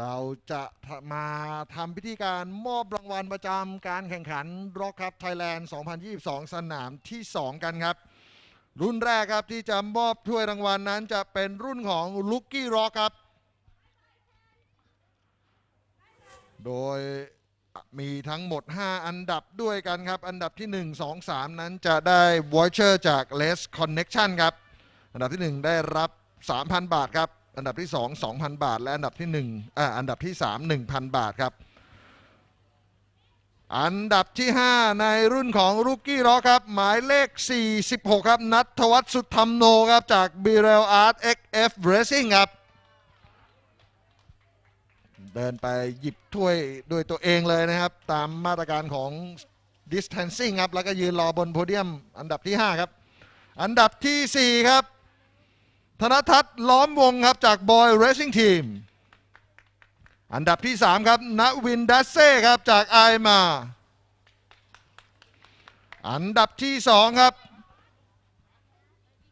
เราจะมาทำพิธีการมอบรางวัลประจำการแข่งขันร็อกครับไทยแลนด์ 2022 สนามที่ 2 กันครับ รุ่นแรกครับที่จะมอบถ้วยรางวัลนั้นจะเป็นรุ่นของลุกกี้ร็อกครับ โดยมีทั้งหมด 5 อันดับด้วยกันครับ อันดับที่ 1 2 3 นั้นจะได้วอชเชอร์จาก Les Connection ครับ อันดับที่ 1 ได้รับ 3,000 บาทครับ อันดับที่ 2 2,000 บาท และอันดับที่1อ่าอันดับที่ 3 1,000 บาทครับ อันดับที่ 5 ในรุ่นของรุกกี้ร็อกครับ หมายเลข 46 ครับ นัทวัฒน์สุธรรมโนครับ จาก b r e l Art XF Racing ครับ เดินไปหยิบถ้วยด้วยตัวเองเลยนะครับ ตามมาตรการของ distancing ครับ แล้วก็ยืนรอบนโพเดียม อันดับที่ 5 ครับ อันดับทีสี่4 ครับ ธนทัศน์ล้อมวงครับจาก Boy Racing Team อันดับที่ 3 ครับณวินดัสเซ่ครับจากไอมา อันดับที่ 2 ครับ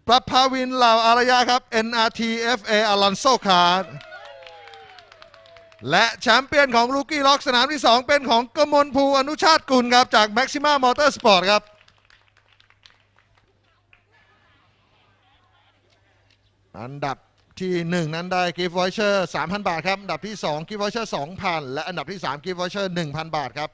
ประภาวินเหล่าอารยะครับ NRT FA Alonso Card และแชมเปี้ยนของลูกี้ล็อกสนามที่ 2 เป็นของกมลภูอนุชาติกุลครับ จาก Maxima Motorsport ครับ อันดับที่ 1 นั้นได้กิฟต์วอเชอร์3,000 บาทครับ อันดับที่ 2กิฟต์วอเชอร์2,000 และอันดับที่ 3กิฟต์วอเชอร์1,000 บาทครับ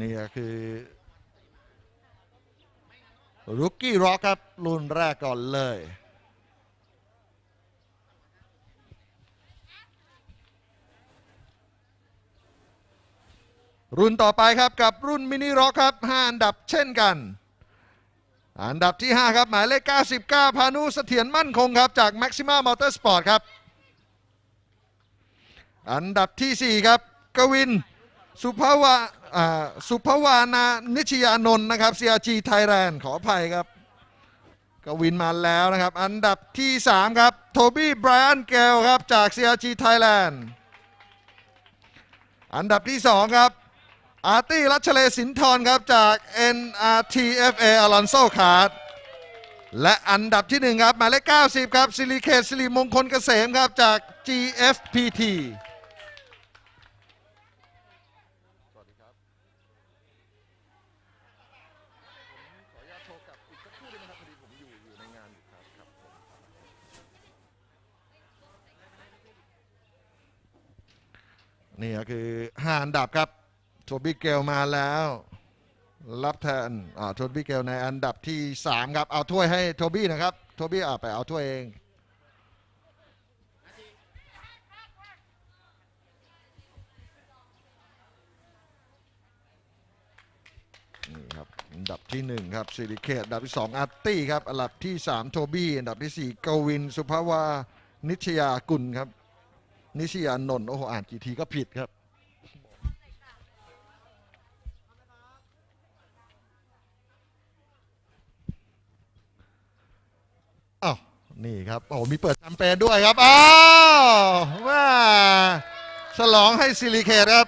นี่คือรุกกี้ร็อกครับรุ่นแรกก่อนเลย รุ่นต่อไปครับกับรุ่นมินิร็อกครับ 5 อันดับเช่นกัน อันดับที่ 5 ครับ หมายเลข 99 พานุเสถียรมั่นคงครับ จาก Maxima Motorsport ครับ อันดับที่ 4 ครับ กวิน สุภาวาสุภวานานิชยานนท์นะครับ CRG Thailand ขออภัยครับ กวินมาแล้วนะครับ อันดับที่ 3 ครับ โทบี้ไบรอันเกลครับ จาก CRG Thailand อันดับที่ 2 ครับ อาร์ตี้รัชเลสินทรครับจาก NRTFA Alonso Card และอันดับที่1ครับหมายเลข90 ครับสิริเขตสิริมงคลเกษมครับจาก GFPT นี่ก็คือ 5 อันดับครับ โทบี้เกลมาแล้ว รับแทนอ่าโทบี้เกลในอันดับที่ 3 ครับ เอาถ้วยให้โทบี้นะครับ โทบี้อ่าไปเอาถ้วยเองนี่ครับอันดับที่ 1 ครับสิริเขตอันดับที่ 2 อาร์ตี้ครับ อันดับที่ 3 โทบี้ อันดับที่ 4 กวิน สุภาวา นิชยากุลครับ นิชยานนท์โอ้โห อ่านกี่ทีก็ผิดครับ นี่ครับโอ้มีเปิดแชมเปญด้วยครับ อ้าวว่าฉลองให้ซิลิเคตครับ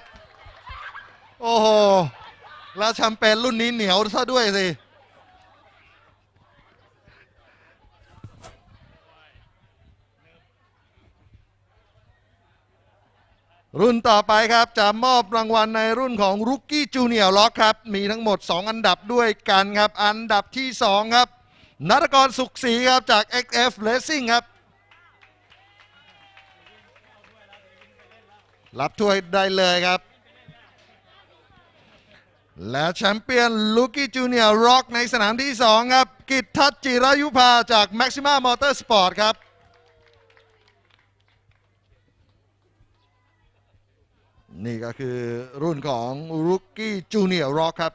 โอ้โห แล้วแชมเปญรุ่นนี้เหนียวซะด้วยสิรุ่นต่อไปครับ จะมอบรางวัลในรุ่นของรุกกี้จูเนียร์ล็อกครับ มีทั้งหมด 2 อันดับด้วยกันครับ อันดับที่ 2 ครับ นัทกรสุขศรีครับจาก XF Racing ครับ รับถ้วยได้เลยครับ และแชมเปี้ยนลูกี้จูเนียร์ร็อกในสนามที่ 2 ครับ กิตทัศจิรายุภาจาก Maxima Motorsport ครับนี่ก็คือรุ่นของรุกกี้จูเนียร์ร็อกครับ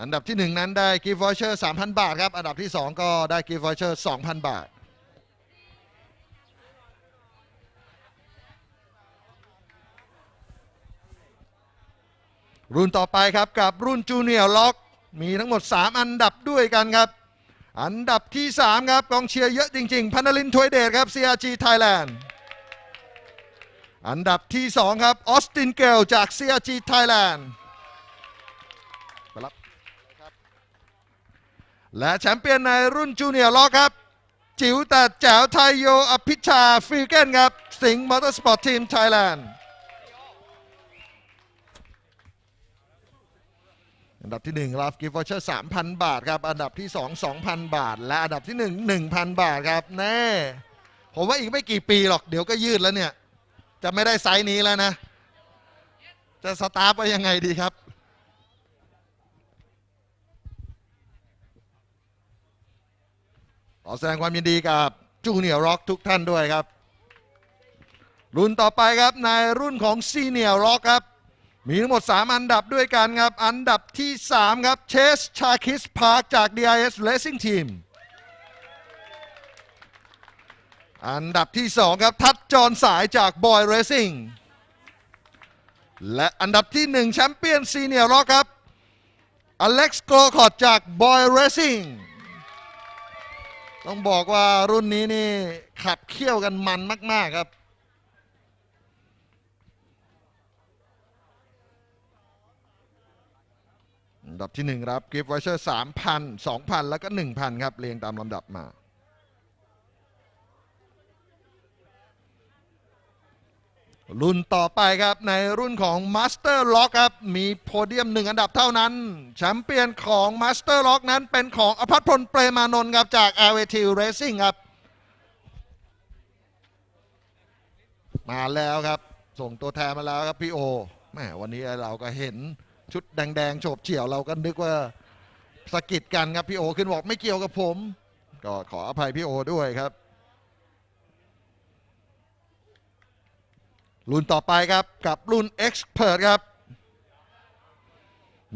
อันดับที่ 1 นั้นได้กิฟต์วอเชอร์3,000 บาทครับ อันดับที่ 2 ก็ได้กิฟต์วอเชอร์2,000 บาท รุ่นต่อไปครับกับรุ่นจูเนียร์ล็อกมีทั้งหมด 3 อันดับด้วยกันครับ อันดับที่ 3 ครับกองเชียร์เยอะจริง ๆ พันนลินทวยเดชครับ CRG Thailand อันดับที่ 2 ครับออสตินเกลจาก CRG Thailand และแชมเปี้ยนในรุ่นจูเนียร์ล็อกครับ จิ๋วแต่แจ๋วไทยโยอภิชาฟิลเกนครับ สิงห์มอเตอร์สปอร์ตทีมไทยแลนด์อันดับที่1รับกิฟต์วอเชอร์3,000 บาทครับ อันดับที่ 2 2,000 บาท และอันดับที่ 1 1,000 บาทครับ แน่ ผมว่าอีกไม่กี่ปีหรอกเดี๋ยวก็ยืดแล้วเนี่ย จะไม่ได้ไซส์นี้แล้วนะ จะสตาร์ทไปยังไงดีครับ ขอแสดงความยินดีกับจูเนียร์ร็อกทุกท่านด้วยครับ รุ่นต่อไปครับในรุ่นของซีเนียร์ร็อกครับ มีทั้งหมด 3 อันดับด้วยกันครับ อันดับที่ 3 ครับเชสชาคิสพาร์คจาก DIS Racing Team อันดับที่ 2 ครับ ทัดจรสายจาก Boy Racing และอันดับที่ 1 แชมเปี้ยนซีเนียร์ร็อกครับอเล็กซ์โกลคอร์ดจาก Boy Racing ต้องบอกว่ารุ่นนี้นี่ขับเคี่ยวกันมันมาก ๆ ครับ อันดับที่ 1 ครับกิฟต์วเชอร์3,000 2,000 แล้วก็ 1,000 ครับ เรียงตามลำดับมา รุ่นต่อไปครับในรุ่นของ Master Lock ครับ มีโพเดียม1อันดับเท่านั้น แชมเปี้ยนของ Master Lock นั้นเป็นของอภัทพลเปรมานนท์ครับ จาก LAT Racing ครับ มาแล้วครับ ส่งตัวแทนมาแล้วครับพี่โอแหมวันนี้เราก็เห็นชุดแดงๆโฉบเฉี่ยวเราก็นึกว่าสะกิดกันครับพี่โอขึ้นบอกไม่เกี่ยวกับผม ก็ขออภัยพี่โอด้วยครับ รุ่นต่อไปครับกับรุ่น Expert ครับ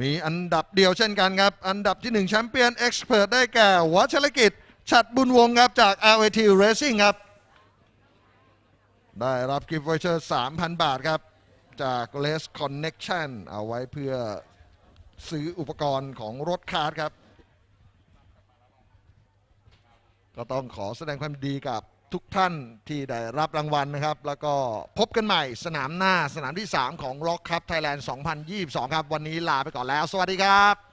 มีอันดับเดียวเช่นกันครับ อันดับที่1แชมเปี้ยน Expert ได้แก่วัชรกิจ ฉัดบุญวงศ์ครับจาก LAT Racing ครับ ได้รับกิฟต์วอเชอร์ 3,000 บาทครับ จาก Les Connection เอาไว้เพื่อซื้ออุปกรณ์ของรถคาร์ดครับ ก็ต้องขอแสดงความดีกับ ทุกท่านที่ได้รับรางวัลนะครับ แล้วก็พบกันใหม่สนามหน้าสนามที่ 3 ของ Rock Cup Thailand 2022 ครับ วันนี้ลาไปก่อนแล้ว สวัสดีครับ